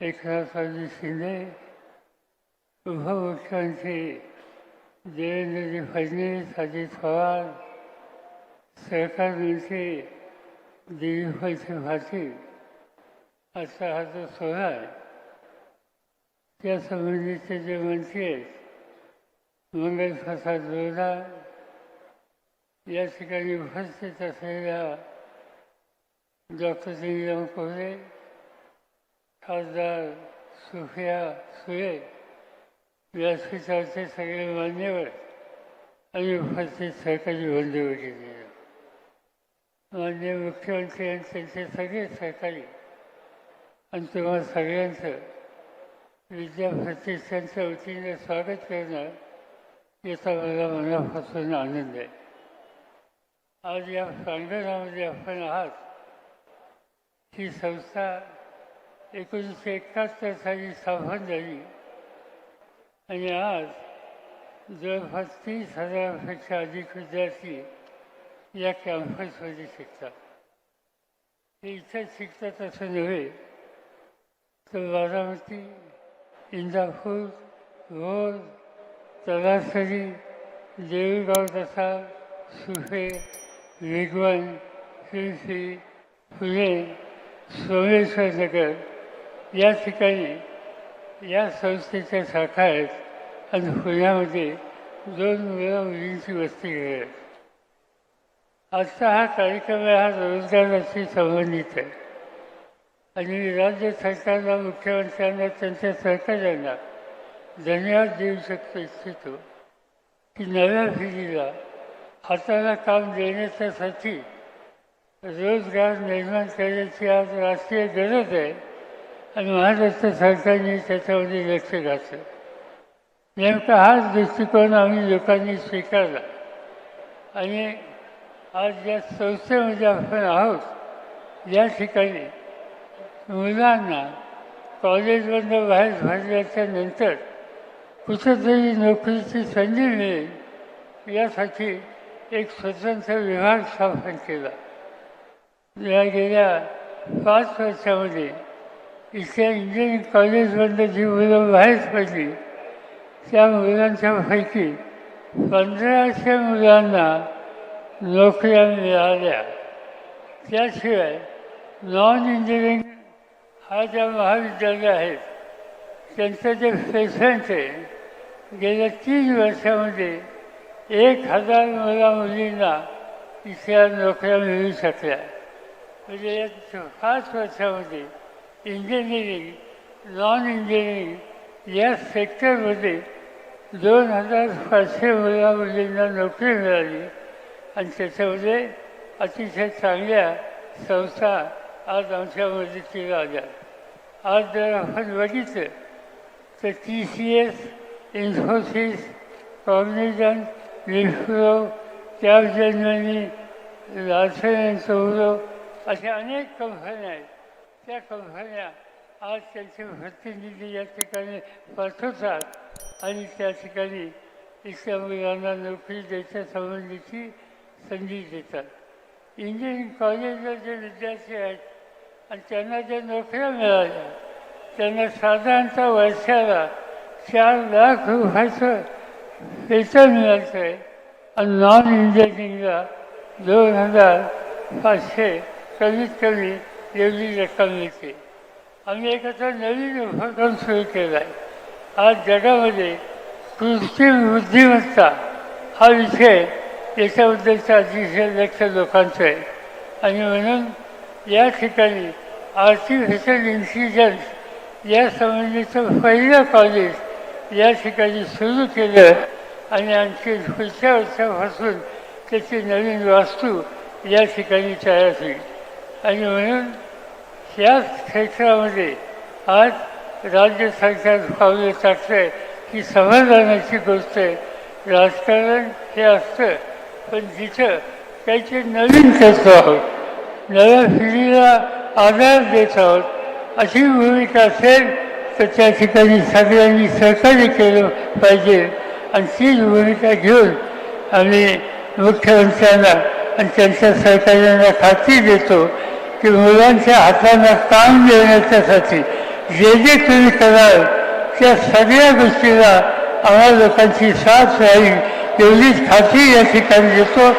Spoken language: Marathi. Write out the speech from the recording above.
एकनाथरावजी शिंदे उपमुख्यमंत्री देवेंद्रजी फडणवीस अजित पवार सहकार मंत्री दिलीपभाई त्रिपाठी असा हा जो सोहळा आहे त्यासंबंधीचे जे मंत्री आहेत मंगल प्रसाद लोढा या ठिकाणी उपस्थित असलेल्या डॉक्टर निलम कोरे खासदार सुफिया सुळे व्यासपीठावरचे सगळे मान्यवर आणि उपस्थित सहकारी बंधू वगैरे मान्य मुख्यमंत्री आणि त्यांचे सगळे सहकारी आणि तुम्हा सगळ्यांचं विद्या प्रतिष्ठानच्या वतीने स्वागत करणं याचा मला मनापासून आनंद आहे. आज या प्रांगणामध्ये आपण आहात. ही संस्था एकोणीसशे एकाहत्तर साली स्थापन झाली. आणि आज जवळपास तीस हजारापेक्षा अधिक विद्यार्थी या कॅम्पसमध्ये शिकतात. हे इथं शिकतात असं नव्हे तर बारामती इंदापूर भोर तलासरी देऊळगाव तसा सुफे वेगवान शिरसी फुले सोमेश्वर नगर या ठिकाणी या संस्थेच्या शाखा आहेत आणि पुण्यामध्ये दोन वेळा मुलींची वस्ती आहे. आजचा हा कार्यक्रम हा रोजगाराशी संबंधित आहे. आणि राज्य सरकारला मुख्यमंत्र्यांना त्यांच्या सरकारांना धन्यवाद देऊ शकतो इच्छितो की नव्या पिढीला हाताला काम देण्याच्यासाठी रोजगार निर्माण करण्याची आज राष्ट्रीय गरज आहे. आणि महाराष्ट्र सरकारने त्याच्यामध्ये लक्ष घातलं. नेमका हाच दृष्टिकोन आम्ही लोकांनी स्वीकारला. आणि आज ज्या संस्थेमध्ये आपण आहोत या ठिकाणी मुलांना कॉलेजमधनं बाहेर भरल्याच्या नंतर कुठंतरी नोकरीची संधी मिळेल यासाठी एक स्वतंत्र विभाग स्थापन केला. या गेल्या पाच वर्षामध्ये इथल्या इंजिनिअरिंग कॉलेजमधनं जी मुलं बाहेर पडली त्या मुलांच्यापैकी पंधराशे मुलांना नोकऱ्या मिळाल्या त्याशिवाय नॉन इंजिनिअरिंग हा ज्या महाविद्यालय आहेत त्यांचं जे पेशंट आहे गेल्या तीन वर्षामध्ये एक हजार मुला मुलींना इथल्या नोकऱ्या मिळू शकल्या. म्हणजे या पाच वर्षामध्ये इंजिनिअरिंग नॉन इंजिनिअरिंग या सेक्टरमध्ये दोन हजार पाचशे मुला मुलींना नोकरी मिळाली. आणि त्याच्यामध्ये अतिशय चांगल्या संस्था आज आमच्या मदतीला आल्या आज जर आपण बघितलं तर T C S Infosys Cognizant Wipro Capgemini Larsen and Toubro अशा अनेक कंपन्या आहेत. त्या कंपन्या आज त्यांचे प्रतिनिधी या ठिकाणी पाठवतात आणि त्या ठिकाणी इथल्या मुलांना नोकरी द्यायच्या संबंधीची संधी देतात. इंजिनिअरिंग कॉलेजला जे विद्यार्थी आहेत आणि त्यांना ज्या नोकऱ्या मिळाल्या त्यांना साधारणतः वर्षाला चार लाख रुपयाचं वेतन मिळायचं आहे आणि नॉन इंजिनिअरिंगला दोन हजार पाचशे कमीत कमी एवढी रक्कम मिळते आम्ही एक नवीन उपक्रम सुरू केला आहे आज जगामध्ये कृत्रिम बुद्धिमत्ता हा विषय याच्याबद्दलचं अतिशय लक्ष लोकांचं आहे. आणि म्हणून या ठिकाणी आर्टिफिशियल इंटेलिजन्स या संबंधीचं पहिलं कॉलेज या ठिकाणी सुरू केलं आणि आणखी पुढच्या वर्षापासून त्याची नवीन वास्तू या ठिकाणी तयार होईल. आणि म्हणून या क्षेत्रामध्ये आज राज्य सरकार पावलं टाकतं आहे ही समाधानाची गोष्ट आहे. राजकारण हे असतं पण जिथं त्याचे नवीन करतो आहोत नव्या पिढीला आधार देत आहोत अशी भूमिका असेल तर त्या ठिकाणी सगळ्यांनी सहकार्य केलं पाहिजे. आणि तीच भूमिका घेऊन आम्ही मुख्यमंत्र्यांना आणि त्यांच्या सहकार्यांना खात्री देतो की मुलांच्या हातांना ताण देण्याच्यासाठी जे जे तुम्ही कराल त्या सगळ्या गोष्टीला आम्हाला लोकांची साथ राहील एवढीच खात्री या ठिकाणी देतो.